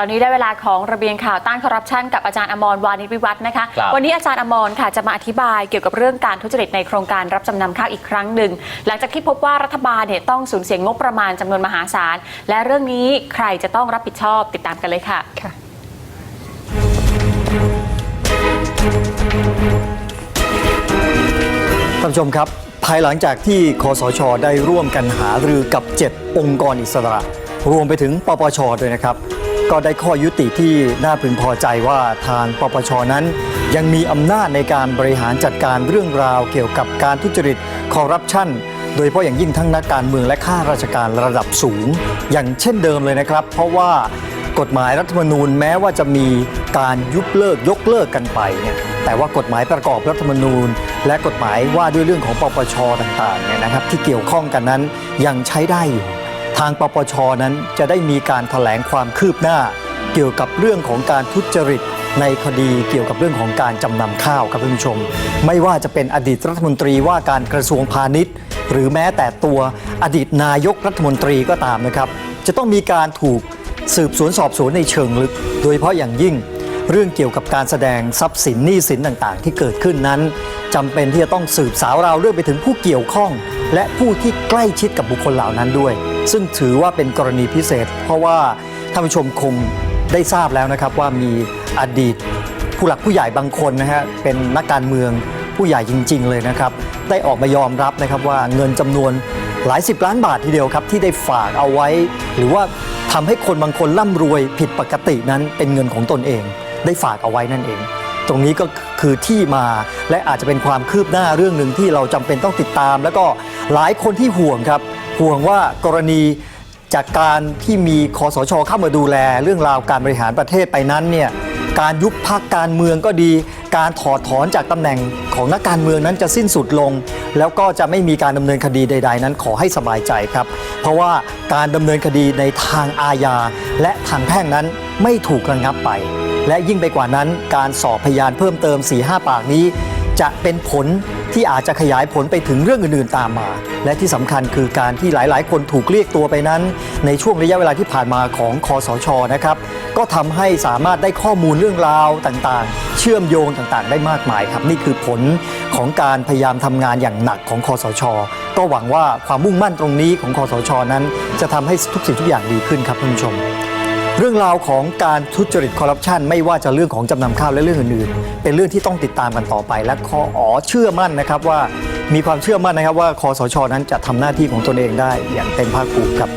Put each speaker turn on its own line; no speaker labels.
อนนี้ได้เวลาของระเบียงข่าวต้านคอร์รัปชันกับอาจารย์อมรวานิชวิวัฒน์นะคะ
ครับ
วันนี้อาจารย์อมรค่ะจะมาอธิบายเกี่ยวกับเรื่องการทุจริตในโครงการรับจำนำข้าวอีกครั้งหนึ่ง หลังจากที่พบว่ารัฐบาลเนี่ยต้องสูญเสียงบประมาณจำนวนมหาศาล และเรื่องนี้ใครจะต้องรับผิดชอบติดตามกันเลยค่ะ
ค่ะ
ท่านผู้ชมครับภายหลังจากที่คอสช ได้ร่วมกันหารือกับ 7 องค์กรอิสระ รวมไปถึงปปชด้วยนะครับ ก็ได้ข้อยุติที่น่าพึงพอใจว่าทางปปชนั้น ยังมีอำนาจในการบริหารจัดการเรื่องราวเกี่ยวกับการทุจริตคอร์รัปชันโดยเฉพาะอย่างยิ่งทั้งนักการเมืองและข้าราชการระดับสูง อย่างเช่นเดิมเลยนะครับ เพราะว่ากฎหมายรัฐธรรมนูญแม้ว่าจะมีการยุบเลิกยกเลิกกันไปเนี่ยแต่ว่ากฎหมายประกอบรัฐธรรมนูญ และกฎหมายว่าด้วยเรื่องของปปชต่างๆเนี่ยนะครับที่เกี่ยวข้องกันนั้นยังใช้ได้อยู่ ทางปปชนั้นจะได้มีการถแถลงความคืบหน้า เกี่ยวกับเรื่องของการทุจริตในคดีเกี่ยวกับเรื่องของการจำนำข้าวครับท่านผู้ชม ไม่ว่าจะเป็นอดีตรัฐมนตรีว่าการกระทรวงพาณิชย์ หรือแม้แต่ตัวอดีตนายกรัฐมนตรีก็ตามนะครับ จะต้องมีการถูกสืบสวนสอบสวนในเชิงลึก โดยเฉพาะอย่างยิ่ง เรื่องเกี่ยวกับการแสดงทรัพย์สินหนี้สินต่างๆ ที่เกิดขึ้นนั้นจำเป็นที่จะต้องสืบสาวราวเรื่องไปถึงผู้เกี่ยวข้อง และผู้ที่ใกล้ชิดกับบุคคลเหล่านั้นด้วย ซึ่งถือว่าเป็นกรณีพิเศษ เพราะว่าท่านผู้ชมคงได้ทราบแล้วนะครับว่ามีอดีตผู้หลักผู้ใหญ่บางคนนะฮะเป็นนักการเมืองผู้ใหญ่จริง ๆ เลยนะครับ ได้ออกมายอมรับนะครับว่าเงินจำนวนหลายสิบล้านบาททีเดียวครับ ที่ได้ฝากเอาไว้ หรือว่าทำให้คนบางคนร่ำรวยผิดปกตินั้นเป็นเงินของตนเอง ได้ฝากเอาไว้นั่นเอง ตรงนี้ก็คือที่มาและอาจจะเป็นความคืบหน้าเรื่องหนึ่งที่เราจำเป็นต้องติดตาม แล้วก็หลายคนที่ห่วงครับ ห่วงว่ากรณีจากการที่มีคอสชเข้ามาดูแลเรื่องราวการบริหารประเทศไปนั้นเนี่ยการยุบพักการเมืองก็ดี การถอดถอนจากตำแหน่งของนักการเมืองนั้นจะสิ้นสุดลง แล้วก็จะไม่มีการดำเนินคดีใด ๆ นั้นขอให้สบายใจครับ เพราะว่าการดำเนินคดีในทางอาญาและทางแพ่งนั้นไม่ถูกระงับไป และยิ่งไปกว่านั้นการสอบพยานเพิ่มเติม4-5ปากนี้ จะเป็นผลที่อาจจะขยายผลไปถึงเรื่องอื่นๆตามมา และที่สำคัญคือการที่หลายๆ คนถูกเรียกตัวไปนั้น ในช่วงระยะเวลาที่ผ่านมาของคอสชนะครับ ก็ทำให้สามารถได้ข้อมูลเรื่องราวต่างๆ เชื่อมโยงต่างๆ ได้มากมายครับ นี่คือผลของการพยายามทำงานอย่างหนักของคอสช ก็หวังว่าความมุ่งมั่นตรงนี้ของคอสชนั้น จะทำให้ทุกสิ่งทุกอย่างดีขึ้นครับท่านผู้ชม เรื่องราวของการทุจริตคอร์รัปชันไม่ว่าจะเรื่องของจำนำข้าวและเรื่องอื่นๆ เป็นเรื่องที่ต้องติดตามกันต่อไป และคออ๋อเชื่อมั่นนะครับว่ามีความเชื่อมั่นนะครับว่าคอสชนั้นจะทำหน้าที่ของตนเองได้อย่างเต็มภาคภูมิครับ